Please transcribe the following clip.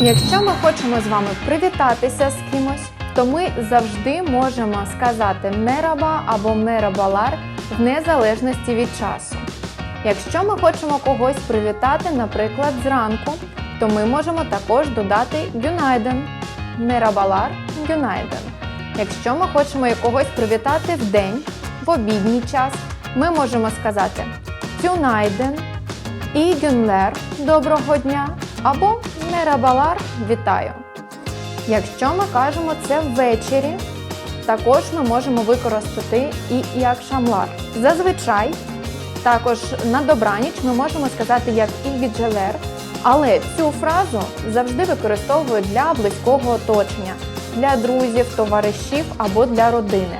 Якщо ми хочемо з вами привітатися з кимось, то ми завжди можемо сказати мераба або мерабалар в незалежності від часу. Якщо ми хочемо когось привітати, наприклад, зранку, то ми можемо також додати гюнайден. Мерабалар гюнайден. Якщо ми хочемо когось привітати в день, в обідній час, ми можемо сказати тюнайден, ігюнлер доброго дня або мерабалар вітаю. Якщо ми кажемо це ввечері, також ми можемо використати і як шамлар. Зазвичай також на добраніч ми можемо сказати як ігіджелер, але цю фразу завжди використовують для близького оточення, для друзів, товаришів або для родини.